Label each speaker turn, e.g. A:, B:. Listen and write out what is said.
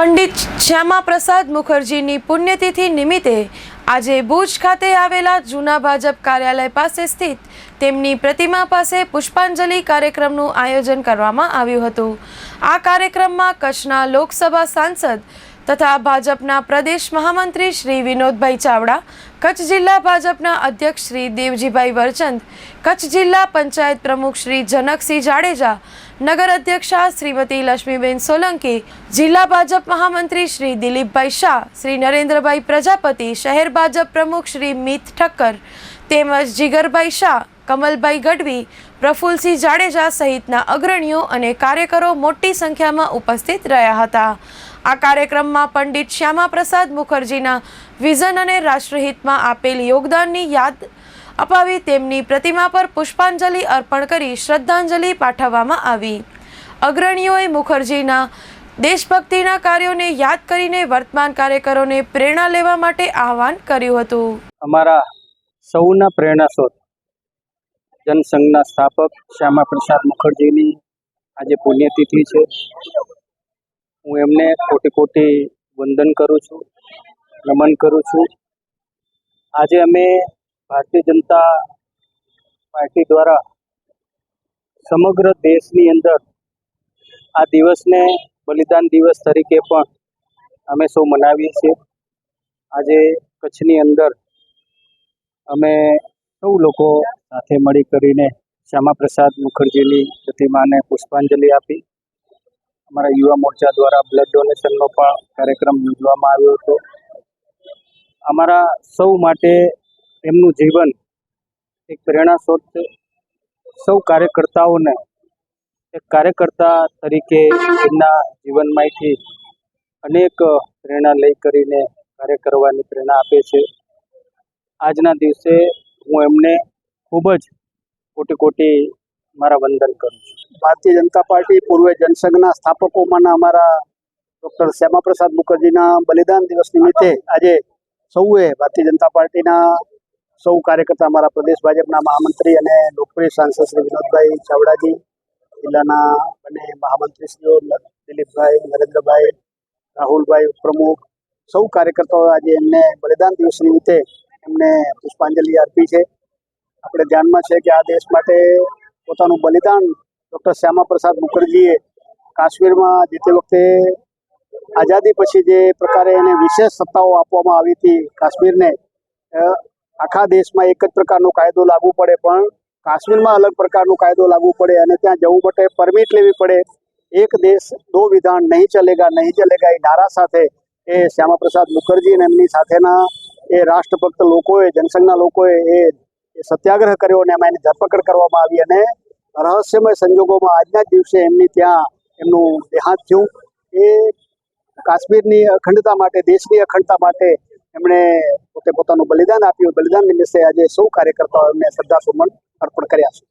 A: પંડિત શ્યામા પ્રસાદ મુખર્જીની પુણ્યતિથિ નિમિત્તે આજે ભુજ ખાતે આવેલા જૂના ભાજપ કાર્યાલય પાસે સ્થિત તેમની પ્રતિમા પાસે પુષ્પાંજલિ કાર્યક્રમનું આયોજન કરવામાં આવ્યું હતું. આ કાર્યક્રમમાં કચ્છના લોકસભા સાંસદ તથા ભાજપના પ્રદેશ મહામંત્રી શ્રી વિનોદભાઈ ચાવડા, કચ્છ જિલ્લા ભાજપના અધ્યક્ષ શ્રી દેવજીભાઈ વરચંદ, કચ્છ જિલ્લા પંચાયત પ્રમુખ શ્રી જનકસિંહ જાડેજા, નગર અધ્યક્ષા શ્રીમતી લક્ષ્મીબેન સોલંકી, જિલ્લા ભાજપ મહામંત્રી શ્રી દિલીપભાઈ શાહ, શ્રી નરેન્દ્રભાઈ પ્રજાપતિ, શહેર ભાજપ પ્રમુખ શ્રી મિત ઠક્કર, તેમજ જીગરભાઈ શાહ, કમલભાઈ ગઢવી, પ્રફુલસિંહ જાડેજા સહિતના અગ્રણીઓ અને કાર્યકરો મોટી સંખ્યામાં ઉપસ્થિત રહ્યા હતા. આ કાર્યક્રમમાં પંડિત શ્યામા પ્રસાદ મુખર્જીના વિઝન અને રાષ્ટ્રહિતમાં આપેલ યોગદાનની યાદ અપાવી તેમની પ્રતિમા પર પુષ્પાંજલિ અર્પણ કરી શ્રદ્ધાંજલિ પાઠવવામાં આવી. અગ્રણીઓએ મુખર્જીના દેશભક્તિના કાર્યોને યાદ કરીને વર્તમાન કાર્યકરોને પ્રેરણા લેવા માટે આહવાન કર્યું હતું.
B: અમારા સૌના પ્રેરણા સ્ત્રોત જનસંઘના સ્થાપક શ્યામા પ્રસાદ મુખર્જીની આજે પુણ્યતિથિ છે. હું એમને કોટી કોટી વંદન કરું છું, નમન કરું છું. આજે અમે ભારતીય જનતા પાર્ટી દ્વારા સમગ્ર દેશની અંદર આ દિવસને બલિદાન દિવસ તરીકે પણ અમે સૌ મનાવીએ છીએ. આજે કચ્છની અંદર અમે સૌ લોકો સાથે મળી કરીને શ્યામા પ્રસાદ મુખર્જીની પ્રતિમાને પુષ્પાંજલિ આપી. અમારા યુવા મોરચા દ્વારા બ્લડ ડોનેશનનો પણ કાર્યક્રમ યોજવામાં આવ્યો હતો. અમારા સૌ માટે એમનું જીવન એક પ્રેરણા સ્ત્રોત છે. સૌ કાર્યકર્તાઓને, એક કાર્યકર્તા તરીકે એમના જીવનમાંથી અનેક પ્રેરણા લઈ કરીને કાર્ય કરવાની પ્રેરણા આપે છે. આજના દિવસે હું એમને ખૂબ જ કોટી કોટી મારા વંદન કરું છું. ભારતીય જનતા પાર્ટી પૂર્વે જનસંઘના સ્થાપકોમાંના અમારા ડૉક્ટર શ્યામાપ્રસાદ મુખર્જીના બલિદાન દિવસ નિમિત્તે આજે સૌએ ભારતીય જનતા પાર્ટીના સૌ કાર્યકર્તા અમારા પ્રદેશ ભાજપના મહામંત્રી અને લોકપ્રિય સાંસદ શ્રી વિનોદભાઈ ચાવડાજી, જિલ્લાના અને મહામંત્રીશ્રીઓ દિલીપભાઈ, નરેન્દ્રભાઈ, રાહુલભાઈ પ્રમુખ, સૌ કાર્યકર્તાઓ આજે એમને બલિદાન દિવસ નિમિત્તે એમને પુષ્પાંજલિ અર્પી છે. આપણે ધ્યાનમાં છે કે આ દેશ માટે પોતાનું બલિદાન ડૉક્ટર શ્યામા પ્રસાદ મુખર્જીએ કાશ્મીરમાં જે તે વખતે આઝાદી પછી જે પ્રકારે એને વિશેષ સત્તાઓ આપવામાં આવી હતી કાશ્મીરને આખા દેશમાં એક જ પ્રકારનો કાયદો લાગુ પડે, પણ કાશ્મીરમાં અલગ પ્રકારનો કાયદો લાગુ પડે અને ત્યાં જવું માટે પરમિટ લેવી પડે. એક દેશ દો વિધાન નહીં ચલેગા નહીં ચલેગા એ નારા સાથે એ શ્યામાપ્રસાદ મુખર્જી અને એમની સાથેના એ રાષ્ટ્રભક્ત લોકોએ, જનસંઘના લોકોએ એ સત્યાગ્રહ કર્યો અને એમાં એની ધરપકડ કરવામાં આવી અને રહસ્યમય સંજોગોમાં આજના જ દિવસે એમની ત્યાં એમનું દેહાંત થયું. એ કાશ્મીરની અખંડતા માટે, દેશની અખંડતા માટે એમણે પોતે પોતાનું બલિદાન આપ્યું. બલિદાન નિમિત્તે આજે સૌ કાર્યકર્તાઓ એમને શ્રદ્ધાસુમન અર્પણ કર્યા છે.